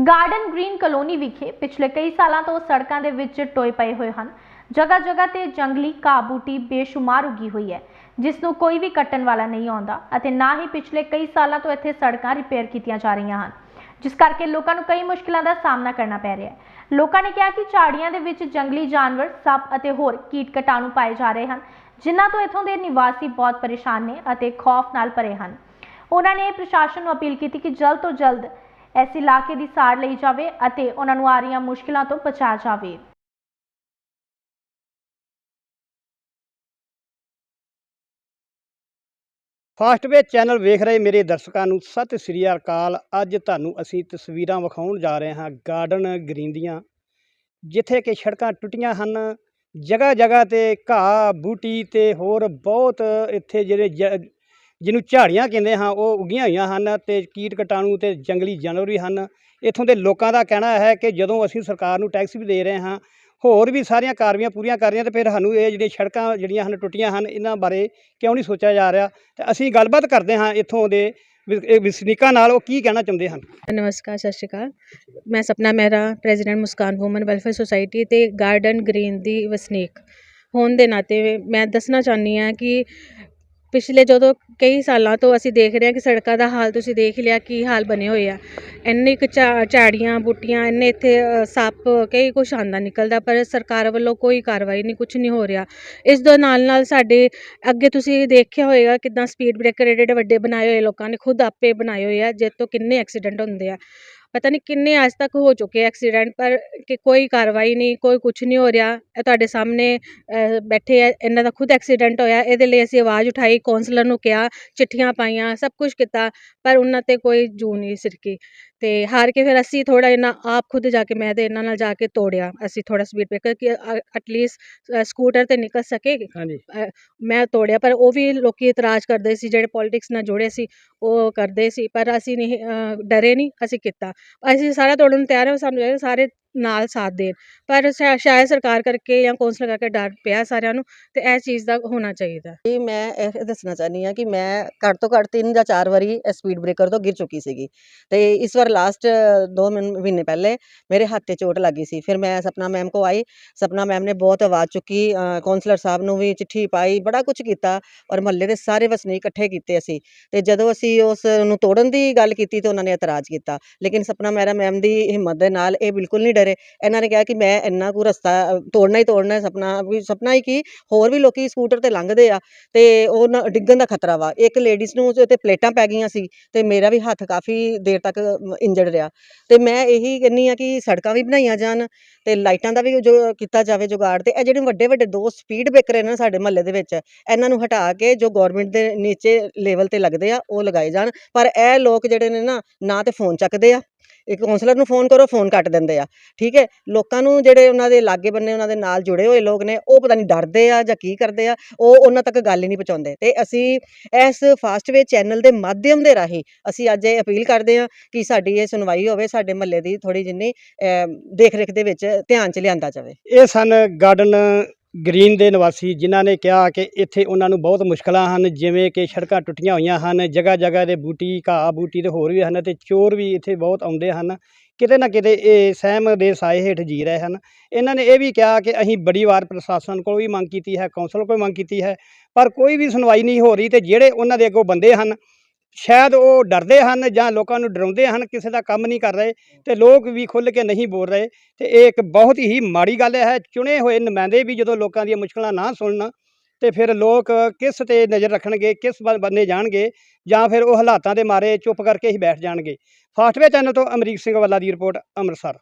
Garden green colony ਵਿਖੇ ਪਿਛਲੇ ਕਈ ਸਾਲਾਂ ਤੋਂ ਸੜਕਾਂ ਦੇ ਵਿੱਚ ਟੋਏ ਪਏ ਹੋਏ ਹਨ। ਜਗ੍ਹਾ ਜਗ੍ਹਾ ਤੇ ਜੰਗਲੀ ਘਾਹ ਬੂਟੀ ਬੇਸ਼ੁਮਾਰ ਉਗੀ ਹੋਈ ਹੈ, ਜਿਸ ਨੂੰ ਕੋਈ ਵੀ ਕੱਟਣ ਵਾਲਾ ਨਹੀਂ ਆਉਂਦਾ ਅਤੇ ਨਾ ਹੀ ਪਿਛਲੇ ਕਈ ਸਾਲਾਂ ਤੋਂ ਇੱਥੇ ਸੜਕਾਂ ਰਿਪੇਅਰ ਕੀਤੀਆਂ ਜਾ ਰਹੀਆਂ ਹਨ, ਜਿਸ ਕਰਕੇ ਲੋਕਾਂ ਨੂੰ ਕਈ ਮੁਸ਼ਕਲਾਂ ਦਾ ਸਾਹਮਣਾ ਕਰਨਾ ਪੈ ਰਿਹਾ ਹੈ। ਲੋਕਾਂ ਨੇ ਕਿਹਾ ਕਿ ਝਾੜੀਆਂ ਦੇ ਵਿੱਚ ਜੰਗਲੀ ਜਾਨਵਰ, ਸੱਪ ਅਤੇ ਹੋਰ ਕੀਟ ਕਟਾਣੂ ਪਾਏ ਜਾ ਰਹੇ ਹਨ, ਜਿਨ੍ਹਾਂ ਤੋਂ ਇੱਥੋਂ ਦੇ ਨਿਵਾਸੀ ਬਹੁਤ ਪਰੇਸ਼ਾਨ ਨੇ ਅਤੇ ਖੌਫ ਨਾਲ ਭਰੇ ਹਨ। ਉਹਨਾਂ ਨੇ ਪ੍ਰਸ਼ਾਸਨ ਨੂੰ ਅਪੀਲ ਕੀਤੀ ਕਿ ਜਲਦ ਤੋਂ ਜਲਦ ਇਸ ਇਲਾਕੇ ਦੀ ਸਾਰ ਲਈ ਜਾਵੇ ਅਤੇ ਉਹਨਾਂ ਨੂੰ ਆ ਰਹੀਆਂ ਮੁਸ਼ਕਲਾਂ ਤੋਂ ਬਚਾਇਆ ਜਾਵੇ। ਫਾਸਟ ਵੇ ਚੈਨਲ ਵੇਖ ਰਹੇ ਮੇਰੇ ਦਰਸ਼ਕਾਂ ਨੂੰ, ਸਤਿ ਸ੍ਰੀ ਅਕਾਲ। ਅੱਜ ਤੁਹਾਨੂੰ ਅਸੀਂ ਤਸਵੀਰਾਂ ਵਿਖਾਉਣ ਜਾ ਰਹੇ ਹਾਂ ਗਾਰਡਨ ਗ੍ਰੀਨ ਦੀਆਂ, ਜਿੱਥੇ ਕਿ ਸੜਕਾਂ ਟੁੱਟੀਆਂ ਹਨ। ਜਗ੍ਹਾ ਜਗ੍ਹਾ ਤੇ ਘਾਹ, ਬੂਟੀ ਤੇ ਹੋਰ ਬਹੁਤ ਇੱਥੇ ਜਿਹੜੇ ਜ- ਜਿਹਨੂੰ ਝਾੜੀਆਂ ਕਹਿੰਦੇ ਹਾਂ, ਉਹ ਉੱਗੀਆਂ ਹੋਈਆਂ ਹਨ ਤੇ ਕੀਟ ਕਟਾਣੂ ਤੇ ਜੰਗਲੀ ਜਾਨਵਰ ਵੀ ਹਨ। ਇੱਥੋਂ ਦੇ ਲੋਕਾਂ ਦਾ ਕਹਿਣਾ ਹੈ ਕਿ ਜਦੋਂ ਅਸੀਂ ਸਰਕਾਰ ਨੂੰ ਟੈਕਸ ਵੀ ਦੇ ਰਹੇ ਹਾਂ, ਹੋਰ ਵੀ ਸਾਰੀਆਂ ਕਾਰਵਾਈਆਂ ਪੂਰੀਆਂ ਕਰ ਰਹੀਆਂ ਤੇ ਫਿਰ ਸਾਨੂੰ ਇਹ ਜਿਹੜੀਆਂ ਸੜਕਾਂ ਜਿਹੜੀਆਂ ਹਨ, ਟੁੱਟੀਆਂ ਹਨ, ਇਹਨਾਂ ਬਾਰੇ ਕਿਉਂ ਨਹੀਂ ਸੋਚਿਆ ਜਾ ਰਿਹਾ? ਤੇ ਅਸੀਂ ਗੱਲਬਾਤ ਕਰਦੇ ਹਾਂ ਇੱਥੋਂ ਦੇ ਵਸਨੀਕਾਂ ਨਾਲ ਉਹ ਕੀ ਕਹਿਣਾ ਚਾਹੁੰਦੇ ਹਨ? ਨਮਸਕਾਰ, ਸਤਿ ਸ਼੍ਰੀ ਅਕਾਲ। ਮੈਂ Sapna Mehra, president Muskan woman welfare society ਤੇ ਗਾਰਡਨ ਗ੍ਰੀਨ ਦੀ ਵਸਨੀਕ। ਹੋਣ ਦੇ ਨਾਤੇ ਮੈਂ ਦੱਸਣਾ ਚਾਹੁੰਦੀ ਹਾਂ ਕਿ ਪਿਛਲੇ ਜਦੋਂ ਕਈ ਸਾਲਾਂ ਤੋਂ ਅਸੀਂ ਦੇਖ ਰਹੇ ਹਾਂ ਕਿ ਸੜਕਾਂ ਦਾ ਹਾਲ ਤੁਸੀਂ ਦੇਖ ਲਿਆ ਕੀ ਹਾਲ ਬਣੇ ਹੋਏ ਆ। ਇੰਨੇ ਕੁ ਝਾ- ਝਾੜੀਆਂ, ਬੂਟੀਆਂ, ਇੰਨੇ ਇੱਥੇ ਸੱਪ, ਕਈ ਕੁਛ ਆਉਂਦਾ ਨਿਕਲਦਾ, ਪਰ ਸਰਕਾਰ ਵੱਲੋਂ ਕੋਈ ਕਾਰਵਾਈ ਨਹੀਂ, ਕੁਛ ਨਹੀਂ ਹੋ ਰਿਹਾ। ਇਸ ਦੇ ਨਾਲ ਨਾਲ ਸਾਡੇ ਅੱਗੇ ਤੁਸੀਂ ਦੇਖਿਆ ਹੋਏਗਾ ਕਿਦਾਂ ਸਪੀਡ ਬ੍ਰੇਕਰ ਏਡੇ ਏਡੇ ਵੱਡੇ ਬਣਾਏ ਹੋਏ ਲੋਕਾਂ ਨੇ, ਖੁਦ ਆਪੇ ਬਣਾਏ ਹੋਏ ਆ ਜਿਸ ਤੋਂ ਕਿੰਨੇ ਐਕਸੀਡੈਂਟ ਹੁੰਦੇ ਆ। ਪਤਾ ਨਹੀਂ ਕਿੰਨੇ ਅੱਜ ਤੱਕ ਹੋ ਚੁੱਕੇ ਐਕਸੀਡੈਂਟ ਪਰ ਕਿ ਕੋਈ ਕਾਰਵਾਈ ਨਹੀਂ, ਕੋਈ ਕੁਝ ਨਹੀਂ ਹੋ ਰਿਹਾ। ਇਹ ਤੁਹਾਡੇ ਸਾਹਮਣੇ ਬੈਠੇ ਆ, ਇਹਨਾਂ ਦਾ ਖੁਦ ਐਕਸੀਡੈਂਟ ਹੋਇਆ, ਇਹਦੇ ਲਈ ਅਸੀਂ ਆਵਾਜ਼ ਉਠਾਈ ਕੌਂਸਲਰ ਨੂੰ ਕਿਹਾ, ਚਿੱਠੀਆਂ ਪਾਈਆਂ, ਸਭ ਕੁਝ ਕੀਤਾ, ਪਰ ਉਹਨਾਂ ਤੇ ਕੋਈ ਜੂ ਨਹੀਂ ਸਿਰਕੀ। ਤੇ ਹਾਰ ਕੇ ਫਿਰ ਅਸੀਂ ਥੋੜਾ ਇਹਨਾਂ ਆਪ ਖੁਦ ਜਾ ਕੇ ਮੈਂ ਤੇ ਇਹਨਾਂ ਨਾਲ ਜਾ ਕੇ ਤੋੜਿਆ। ਅਸੀਂ ਥੋੜਾ ਸਪੀਡ ਬ੍ਰੇਕਰ ਕਿ ਐਟਲੀਸਟ ਸਕੂਟਰ ਤੇ ਨਿਕਲ ਸਕੇ ਹਾਂਜੀ। ਮੈਂ ਤੋੜਿਆ ਪਰ ਉਹ ਵੀ ਲੋਕੀ ਇਤਰਾਜ਼ ਕਰਦੇ ਸੀ ਜਿਹੜੇ ਪੋਲਿਟਿਕਸ ਨਾਲ ਜੁੜੇ ਸੀ ਉਹ ਕਰਦੇ ਸੀ ਪਰ ਅਸੀਂ ਨਹੀਂ ਡਰੇ ਨਹੀਂ ਅਸੀਂ ਕੀਤਾ। ਅਸੀਂ ਸਾਰਾ ਤੋੜਨ ਨੂੰ ਤਿਆਰ ਹਾਂ ਸਾਨੂੰ ਸਾਰੇ ਨਾਲ ਸਾਥ ਦੇਣ ਪਰ ਸ਼ਾ- ਸ਼ਾਇਦ ਸਰਕਾਰ ਕਰਕੇ ਜਾਂ ਕੌਂਸਲ ਕਰਕੇ ਡਰ ਪਿਆ ਸਾਰਿਆਂ ਨੂੰ, ਤੇ ਇਹ ਚੀਜ਼ ਦਾ ਹੋਣਾ ਚਾਹੀਦਾ। ਜੀ, ਮੈਂ ਇਹ ਦੱਸਣਾ ਚਾਹੁੰਦੀ ਹਾਂ ਕਿ ਮੈਂ ਘੱਟ ਤੋਂ ਘੱਟ 3 ਜਾਂ 4 ਵਾਰੀ ਸਪੀਡ ਬ੍ਰੇਕਰ ਤੋਂ ਗਿਰ ਚੁੱਕੀ ਸੀਗੀ। ਤੇ ਇਸ ਵਾਰ ਲਾਸਟ 2 ਮਹੀਨੇ ਪਹਿਲੇ ਮੇਰੇ ਹੱਥ ਤੇ ਚੋਟ ਲੱਗੀ ਸੀ। ਫਿਰ ਮੈਂ ਸਪਨਾ ਮੈਮ ਕੋ ਆਈ। ਸਪਨਾ ਮੈਮ ਨੇ ਬਹੁਤ ਆਵਾਜ਼ ਚੁੱਕੀ ਕਾਉਂਸਲਰ ਸਾਹਿਬ ਨੂੰ ਵੀ ਚਿੱਠੀ ਪਾਈ, ਬੜਾ ਕੁਝ ਕੀਤਾ ਔਰ ਮਹੱਲੇ ਦੇ ਸਾਰੇ ਵਸਨੀਕ ਇਕੱਠੇ ਕੀਤੇ ਅਸੀਂ। ਤੇ ਜਦੋਂ ਅਸੀਂ ਉਸ ਨੂੰ ਤੋੜਨ ਦੀ ਗੱਲ ਕੀਤੀ ਤੇ ਉਹਨਾਂ ਨੇ ਇਤਰਾਜ਼ ਕੀਤਾ। ਲੇਕਿਨ ਸਪਨਾ ਮੈਰਾ ਮੈਮ ਦੀ ਹਿੰਮਤ ਦੇ ਨਾਲ ਇਹ ਬਿਲਕੁਲ ਨਹੀਂ ਡਰੇ। ਇਹਨਾਂ ਨੇ ਕਿਹਾ ਕਿ ਮੈਂ ਇੰਨਾ ਕੁ ਰਸਤਾ ਤੋੜਨਾ ਹੀ ਤੋੜਨਾ ਹੈ ਸਪਨਾ, ਵੀ ਸਪਨਾ ਹੀ ਕੀ, ਹੋਰ ਵੀ ਲੋਕੀ ਸਕੂਟਰ ਤੇ ਲੰਘਦੇ ਆ ਤੇ ਉਹ ਨਾ ਡਿੱਗਣ ਦਾ ਖਤਰਾ ਵਾ। ਇੱਕ ਲੇਡੀਜ਼ ਨੂੰ ਉਹਦੇ ਤੇ ਪਲੇਟਾਂ ਪੈ ਗਈਆਂ ਸੀ ਤੇ ਮੇਰਾ ਵੀ ਹੱਥ ਕਾਫੀ ਦੇਰ ਤੱਕ ਇੰਜਰਡ ਰਿਹਾ। ਤੇ ਮੈਂ ਇਹੀ ਕਹਿੰਨੀ ਆ ਕਿ ਸੜਕਾਂ ਵੀ ਬਣਾਈਆਂ ਜਾਣ ਤੇ ਲਾਈਟਾਂ ਦਾ ਵੀ ਜੋ ਕੀਤਾ ਜਾਵੇ ਜੁਗਾੜ ਤੇ, ਇਹ ਜਿਹੜੇ ਵੱਡੇ ਵੱਡੇ ਦੋ ਸਪੀਡ ਬ੍ਰੇਕਰ ਨੇ ਨਾ ਸਾਡੇ ਮਹੱਲੇ ਦੇ ਵਿੱਚ, ਇਹਨਾਂ ਨੂੰ ਹਟਾ ਕੇ ਜੋ ਗਵਰਨਮੈਂਟ ਦੇ ਨੀਚੇ ਲੈਵਲ ਤੇ ਲੱਗਦੇ ਆ, ਉਹ ਲਗਾਏ ਜਾਣ। ਪਰ ਇਹ ਲੋਕ ਜਿਹੜੇ ਨੇ ਨਾ ਨਾ ਤੇ ਫੋਨ ਚੱਕਦੇ ਆ। ਇੱਕ ਕਾਉਂਸਲਰ ਨੂੰ ਫੋਨ ਕਰੋ ਫੋਨ ਕੱਟ ਦਿੰਦੇ ਆ। ਠੀਕ ਹੈ? ਲੋਕਾਂ ਨੂੰ ਜਿਹੜੇ ਉਹਨਾਂ ਦੇ ਲਾਗੇ ਬੰਨੇ ਉਹਨਾਂ ਦੇ ਨਾਲ ਜੁੜੇ ਹੋਏ ਲੋਕ ਨੇ, ਉਹ ਪਤਾ ਨਹੀਂ ਡਰਦੇ ਆ ਜਾਂ ਕੀ ਕਰਦੇ ਆ, ਉਹ ਉਹਨਾਂ ਤੱਕ ਗੱਲ ਹੀ ਨਹੀਂ ਪਹੁੰਚਾਉਂਦੇ। ਤੇ ਅਸੀਂ ਇਸ ਫਾਸਟਵੇ ਚੈਨਲ ਦੇ ਮਾਧਿਅਮ ਦੇ ਰਾਹੀਂ ਅਸੀਂ ਅੱਜ ਇਹ ਅਪੀਲ ਕਰਦੇ ਹਾਂ ਕਿ ਸਾਡੀ ਇਹ ਸੁਣਵਾਈ ਹੋਵੇ, ਸਾਡੇ ਮਹੱਲੇ ਦੀ ਥੋੜੀ ਜਿੰਨੀ ਦੇਖ ਰੇਖ ਦੇ ਵਿੱਚ ਧਿਆਨ ਚ ਲਿਆਂਦਾ ਜਾਵੇ। ਇਹ ਸਨ ਗਾਰਡਨ ਗ੍ਰੀਨ ਦੇ ਨਿਵਾਸੀ ਜਿਨ੍ਹਾਂ ਨੇ ਕਿਹਾ ਕਿ ਇੱਥੇ ਉਹਨਾਂ ਨੂੰ ਬਹੁਤ ਮੁਸ਼ਕਲਾਂ ਹਨ, ਜਿਵੇਂ ਕਿ ਸੜਕਾਂ ਟੁੱਟੀਆਂ ਹੋਈਆਂ ਹਨ ਜਗ੍ਹਾ ਜਗ੍ਹਾ ਦੇ ਬੂਟੀ ਘਾਹ ਬੂਟੀ ਤੇ ਹੋਰ ਵੀ ਹਨ ਅਤੇ ਚੋਰ ਵੀ ਇੱਥੇ ਬਹੁਤ ਆਉਂਦੇ ਹਨ। ਕਿਤੇ ਨਾ ਕਿਤੇ ਇਹ ਸਹਿਮ ਦੇ ਸਾਏ ਹੇਠ ਜੀ ਰਹੇ ਹਨ। ਇਹਨਾਂ ਨੇ ਇਹ ਵੀ ਕਿਹਾ ਕਿ ਅਸੀਂ ਬੜੀ ਵਾਰ ਪ੍ਰਸ਼ਾਸਨ ਕੋਲ ਵੀ ਮੰਗ ਕੀਤੀ ਹੈ, ਕੌਂਸਲ ਕੋਲ ਮੰਗ ਕੀਤੀ ਹੈ, ਪਰ ਕੋਈ ਵੀ ਸੁਣਵਾਈ ਨਹੀਂ ਹੋ ਰਹੀ ਤੇ ਜਿਹੜੇ ਉਹਨਾਂ ਦੇ ਅੱਗੋਂ ਬੰਦੇ ਹਨ ਸ਼ਾਇਦ ਉਹ ਡਰਦੇ ਹਨ ਜਾਂ ਲੋਕਾਂ ਨੂੰ ਡਰਾਉਂਦੇ ਹਨ, ਕਿਸੇ ਦਾ ਕੰਮ ਨਹੀਂ ਕਰ ਰਹੇ ਤੇ ਲੋਕ ਵੀ ਖੁੱਲ੍ਹ ਕੇ ਨਹੀਂ ਬੋਲ ਰਹੇ ਤੇ ਇਹ ਇੱਕ ਬਹੁਤ ਹੀ ਮਾੜੀ ਗੱਲ ਹੈ, ਚੁਣੇ ਹੋਏ ਨੁਮਾਇੰਦੇ ਵੀ ਜਦੋਂ ਲੋਕਾਂ ਦੀਆਂ ਮੁਸ਼ਕਲਾਂ ਨਾ ਸੁਣਨ ਤੇ ਫਿਰ ਲੋਕ ਕਿਸ ਤੇ ਨਜ਼ਰ ਰੱਖਣਗੇ, ਕਿਸ ਬੰਨੇ ਜਾਣਗੇ ਜਾਂ ਫਿਰ ਉਹ ਹਾਲਾਤਾਂ ਦੇ ਮਾਰੇ ਚੁੱਪ ਕਰਕੇ ਹੀ ਬੈਠ ਜਾਣਗੇ। ਫਾਸਟਵੇ ਚੈਨਲ ਤੋਂ ਅਮਰੀਕ ਸਿੰਘ ਵੱਲਾ ਦੀ ਰਿਪੋਰਟ, ਅੰਮ੍ਰਿਤਸਰ।